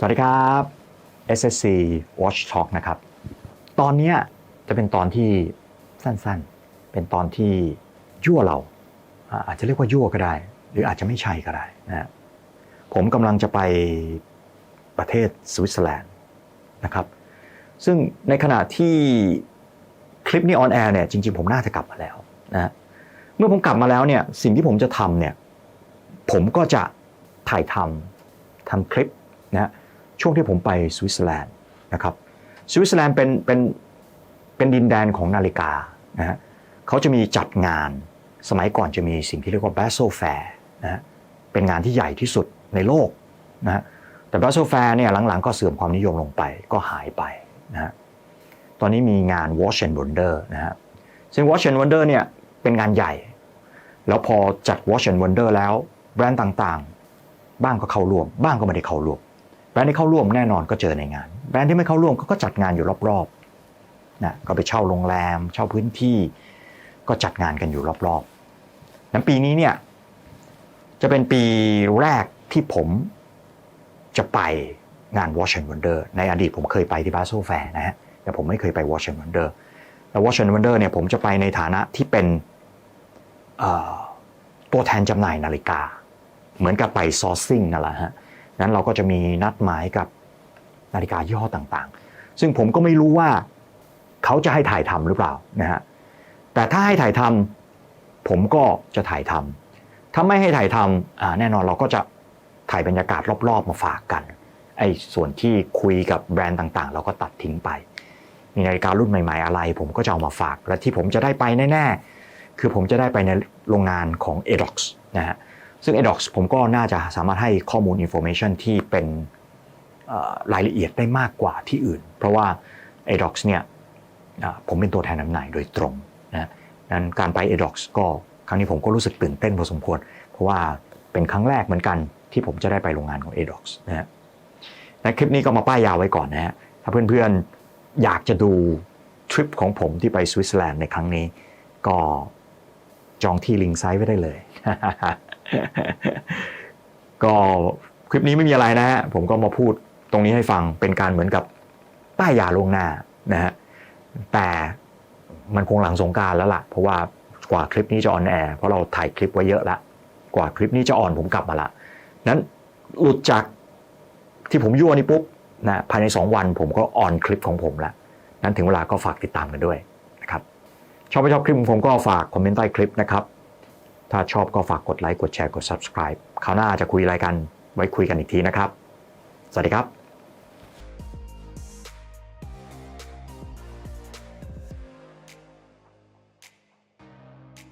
สวัสดีครับ SSC Watch Talk นะครับ ตอนนี้จะเป็นตอนที่สั้นๆ เป็นตอนที่ยั่วเรา อาจจะเรียกว่ายั่วก็ได้ หรืออาจจะไม่ใช่ก็ได้นะฮะผมกำลังจะไปประเทศสวิตเซอร์แลนด์นะครับ ซึ่งในขณะที่คลิปนี้ออนแอร์เนี่ยจริงๆ ผมน่าจะกลับมาแล้วนะฮะเมื่อผมกลับมาแล้วเนี่ยสิ่งที่ผมจะทำเนี่ยผมก็จะถ่ายทำทำคลิปนะฮะ ช่วงที่ผมไปสวิตเซอร์แลนด์นะครับสวิตเซอร์แลนด์เป็นเป็นเป็นดินแดนของนาฬิกานะฮะเขาจะมีจัดงานสมัยก่อนจะมีสิ่งที่เรียกว่า b a s s e l Fair นะฮะเป็นงานที่ใหญ่ที่สุดในโลกนะฮะแต่ b a s s e l Fair เนี่ยหลังๆ ก็เสื่อมความนิยมลงไปก็หายไปนะฮะตอนนี้มีงาน Watch and Wonder นะฮะซึ่ง Watch and Wonder เนี่ยเป็นงานใหญ่ แล้วพอจัด Watch and Wonder แล้วแบรนด์ต่างๆ บ้างก็เข้าร่วม บ้างก็ไม่ได้เข้าร่วม รนด์ที่เข้าร่วมแน่นอนก็เจอในงาน แบรนด์ที่ไม่เข้าร่วมก็จัดงานอยู่รอบๆนะก็ไปเช่าโรงแรม เช่าพื้นที่ ก็จัดงานกันอยู่รอบๆนั้นปีนี้เนี่ยจะเป็นปีแรกที่ผมจะไปงาน Watch and Wonder ในอดีตผมเคยไปที่บาโซแฟร์นะฮะแต่ผมไม่เคยไป Watch and Wonder แล้ว Watch and Wonder เนี่ยผมจะไปในฐานะที่เป็นตัวแทนจำหน่ายนาฬิกา เหมือนกับไปซอร์ซิ่งนั่นแหละฮะ นั้นเราก็จะมีนัดหมายกับนาฬิกายี่ห้อต่างๆ ซึ่งผมก็ไม่รู้ว่าเขาจะให้ถ่ายทำหรือเปล่านะฮะ แต่ถ้าให้ถ่ายทำผมก็จะถ่ายทำถ้าไม่ให้ถ่ายทำแน่นอนเราก็จะถ่ายบรรยากาศรอบๆมาฝากกัน ไอ้ส่วนที่คุยกับแบรนด์ต่างๆ เราก็ตัดทิ้งไป มีนาฬิการุ่นใหม่ ๆ อะไร ผมก็จะเอามาฝาก และที่ผมจะได้ไปแน่ ๆ คือผมจะได้ไปในโรงงานของ ADOX นะฮะ ซึ่ง ADOX ผมก็น่าจะสามารถให้ข้อมูล information ที่เป็นรายละเอียดได้มากกว่าที่อื่น เพราะว่า ADOX เนี่ยผมเป็นตัวแทนจำหน่ายโดยตรงนะนั้นการไป ADOX ก็ครั้งนี้ผมก็รู้สึกตื่นเต้นพอสมควร เพราะว่าเป็นครั้งแรกเหมือนกันที่ผมจะได้ไปโรงงานของ ADOX นะฮะในคลิปนี้ก็มาป้ายยาวไว้ก่อนนะฮะถ้าเพื่อนๆอยากจะดูทริปของผมที่ไปสวิตเซอร์แลนด์ในครั้งนี้ ก็จองที่ลิงไซต์ไว้ได้เลย ก็คลิปนี้ไม่มีอะไรนะฮะผมก็มาพูดตรงนี้ให้ฟังเป็นการเหมือนกับป้ายยาลงหน้านะฮะแต่มันคงหลังสงการแล้วล่ะ เพราะว่ากว่าคลิปนี้จะออนแอร์เพราะเราถ่ายคลิปไว้เยอะละกว่าคลิปนี้จะออนผมกลับมาละนั้นหลุดจากที่ผมยั่วนี่ปุ๊บนะภายใน 2 วันผมก็ออนคลิปของผมละนั้นถึงเวลาก็ฝากติดตามกันด้วยนะครับชอบไม่ชอบคลิปผมก็ฝากคอมเมนต์ใต้คลิปนะครับ ถ้าชอบก็ฝากกดไลค์กดแชร์กด subscribe คราวหน้าจะคุยอะไรกัน ไว้คุยกันอีกทีนะครับ สวัสดีครับ